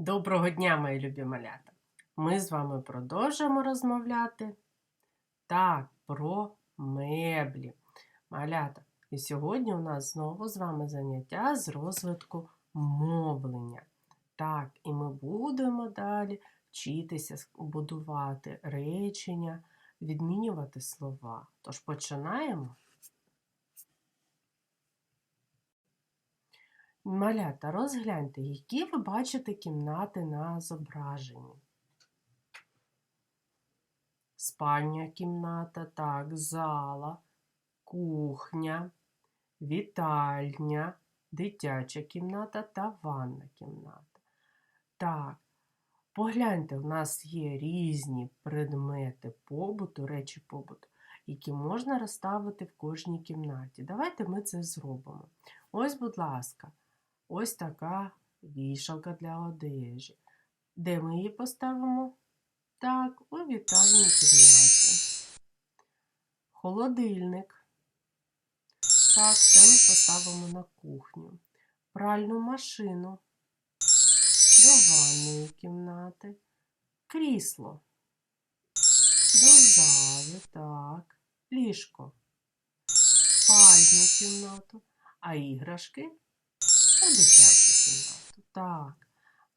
Доброго дня, мої любі малята! Ми з вами продовжуємо розмовляти так, про меблі. Малята. І сьогодні у нас знову з вами заняття з розвитку мовлення. Так, і ми будемо далі вчитися будувати речення, відмінювати слова. Тож починаємо. Малята, розгляньте, які ви бачите кімнати на зображенні. Спальня кімната, так, зала, кухня, вітальня, дитяча кімната та ванна кімната. Так, погляньте, в нас є різні предмети побуту, речі побуту, які можна розставити в кожній кімнаті. Давайте ми це зробимо. Ось, будь ласка. Ось така вішалка для одежі. Де ми її поставимо? Так, у вітальній кімнаті. Холодильник. Так, це ми поставимо на кухню. Пральну машину. До ванної кімнати. Крісло. До зали, так. Ліжко. Спальню кімнату. А іграшки у дитячу кімнату. Так,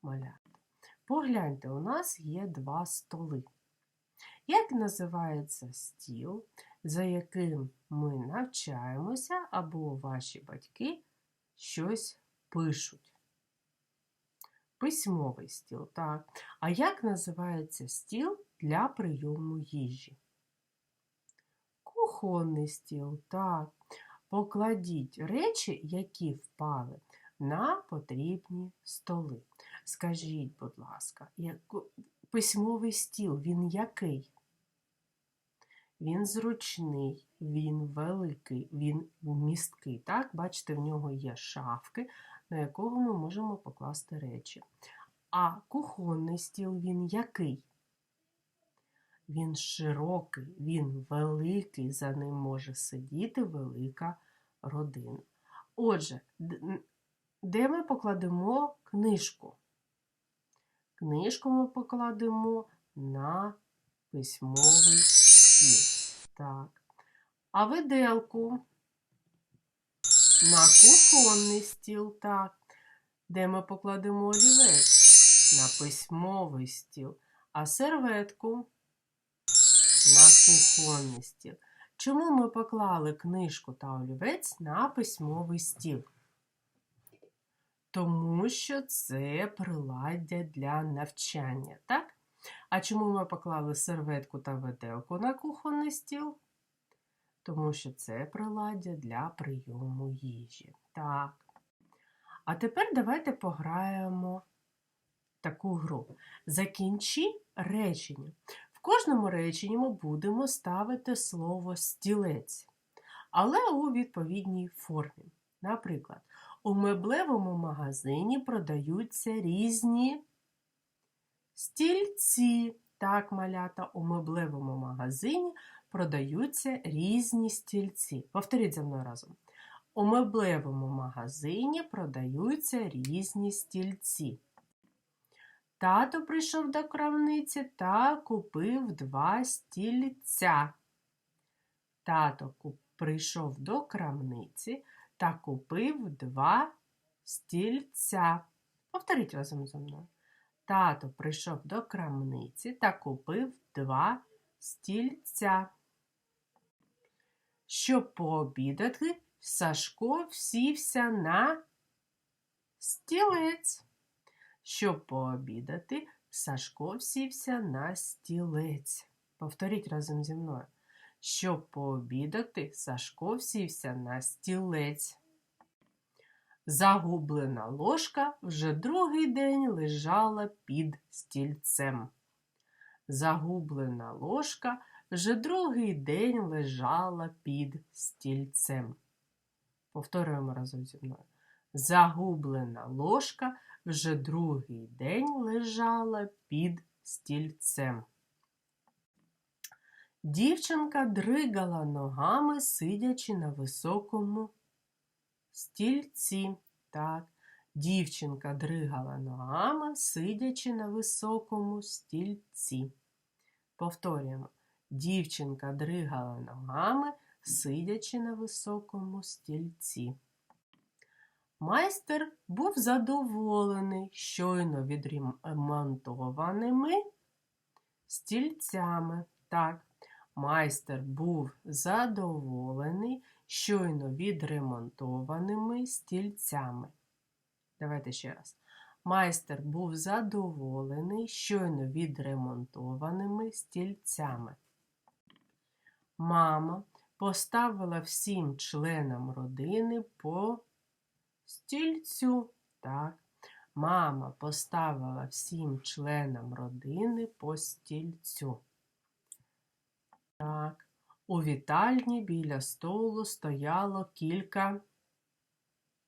малята. Погляньте, у нас є два столи. Як називається стіл, за яким ми навчаємося, або ваші батьки щось пишуть? Письмовий стіл, так. А як називається стіл для прийому їжі? Кухонний стіл, так. Покладіть речі, які впали, на потрібні столи. Скажіть, будь ласка, письмовий стіл він який? Він зручний, він великий, він вмісткий. Так, бачите, в нього є шафки, на якого ми можемо покласти речі. А кухонний стіл він який? Він широкий, він великий, за ним може сидіти велика родина. Отже, де ми покладемо книжку? Книжку ми покладемо на письмовий стіл. Так. А виделку на кухонний стіл, так. Де ми покладемо олівець? На письмовий стіл. А серветку на кухонний стіл. Чому ми поклали книжку та олівець на письмовий стіл? Тому що це приладдя для навчання, так? А чому ми поклали серветку та виделку на кухонний стіл? Тому що це приладдя для прийому їжі. Так. А тепер давайте пограємо таку гру. Закінчи речення. В кожному реченні ми будемо ставити слово стілець, але у відповідній формі. Наприклад, у меблевому магазині продаються різні стільці. Так, малята, у меблевому магазині продаються різні стільці. Повторіть за мною разом. У меблевому магазині продаються різні стільці. Тато прийшов до крамниці та купив два стільця. Тато прийшов до крамниці та купив два стільця. Повторіть разом зі мною. Тато прийшов до крамниці та купив два стільця. Щоб пообідати, Сашко всівся на стілець. Щоб пообідати, Сашко всівся на стілець. Повторіть разом зі мною. Щоб пообідати, Сашко всівся на стілець. Загублена ложка вже другий день лежала під стільцем. Загублена ложка вже другий день лежала під стільцем. Повторюємо разом зі мною. Загублена ложка вже другий день лежала під стільцем. Дівчинка дригала ногами, сидячи на високому стільці. Так, Дівчинка дригала ногами, сидячи на високому стільці. Повторюємо. Дівчинка дригала ногами, сидячи на високому стільці. Майстер був задоволений щойно відремонтованими стільцями. Так, майстер був задоволений щойно відремонтованими стільцями. Давайте ще раз. Майстер був задоволений щойно відремонтованими стільцями. Мама поставила всім членам родини по стільцю. Так. Мама поставила всім членам родини по стільцю. Так. У вітальні біля столу стояло кілька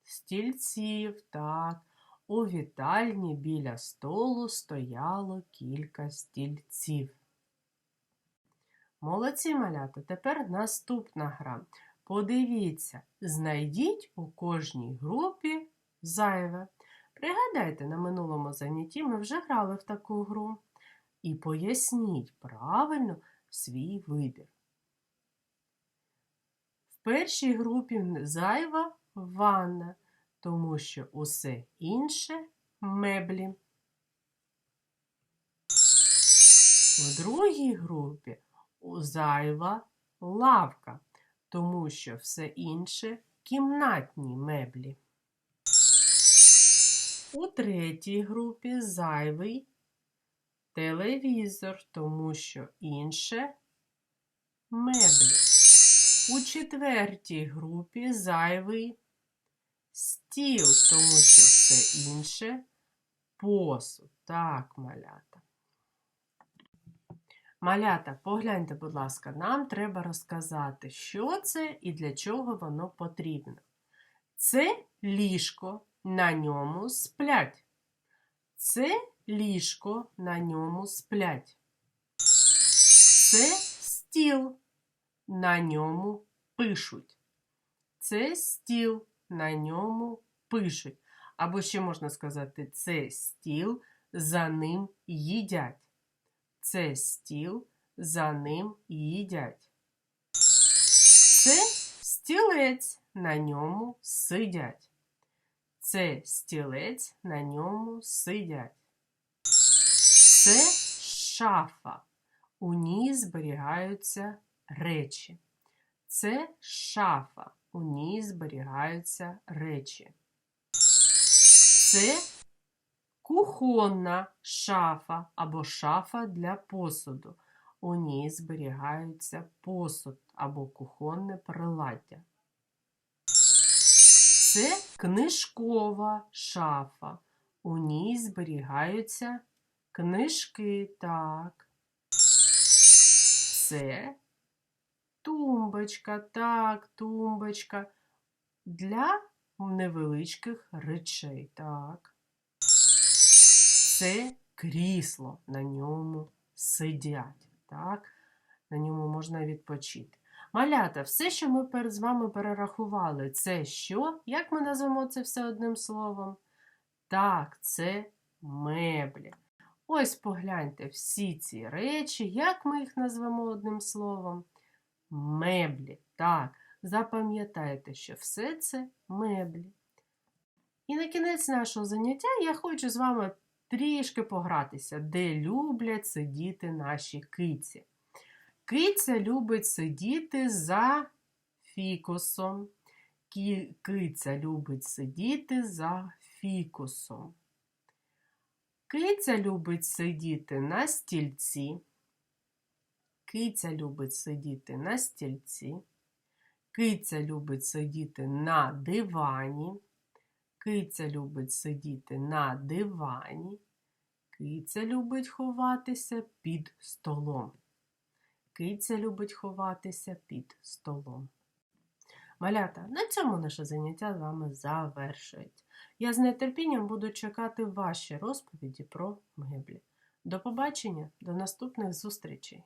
стільців. Так. У вітальні біля столу стояло кілька стільців. Молодці малята, тепер наступна гра. Подивіться, знайдіть у кожній групі зайве. Пригадайте, на минулому занятті ми вже грали в таку гру. І поясніть правильно свій вибір. Першій групі зайва ванна, тому що усе інше меблі. В другій групі зайва лавка, тому що все інше кімнатні меблі. У третій групі зайвий телевізор, тому що інше меблі. У четвертій групі зайвий стіл, тому що все інше посуд. Так, малята. Малята, погляньте, будь ласка, нам треба розказати, що це і для чого воно потрібно. Це ліжко, на ньому сплять. Це ліжко, на ньому сплять. Це стіл, на ньому пишуть. Це стіл, на ньому пишуть. Або ще можна сказати, це стіл, за ним їдять. Це стіл, за ним їдять. Це стілець, на ньому сидять. Це стілець, на ньому сидять. Це шафа. У ній зберігаються речі. Це шафа. У ній зберігаються речі. Це кухонна шафа або шафа для посуду. У ній зберігаються посуд або кухонне приладдя. Це книжкова шафа. У ній зберігаються книжки. Так. Це тумбочка, так, тумбочка для невеличких речей. Так. Це крісло, на ньому сидять. Так? На ньому можна відпочити. Малята, все, що ми з вами перерахували, це що? Як ми назвемо це все одним словом? Так, це меблі. Ось погляньте всі ці речі, як ми їх назвемо одним словом? Меблі. Так, запам'ятайте, що все це меблі. І на кінець нашого заняття я хочу з вами трішки погратися, де люблять сидіти наші киці. Киця любить сидіти за фікусом. Киця любить сидіти за фікусом. Киця любить сидіти на стільці. Киця любить сидіти на стільці. Киця любить сидіти на дивані. Киця любить сидіти на дивані. Киця любить ховатися під столом. Киця любить ховатися під столом. Малята, на цьому наше заняття з вами завершується. Я з нетерпінням буду чекати ваші розповіді про меблі. До побачення, до наступних зустрічей!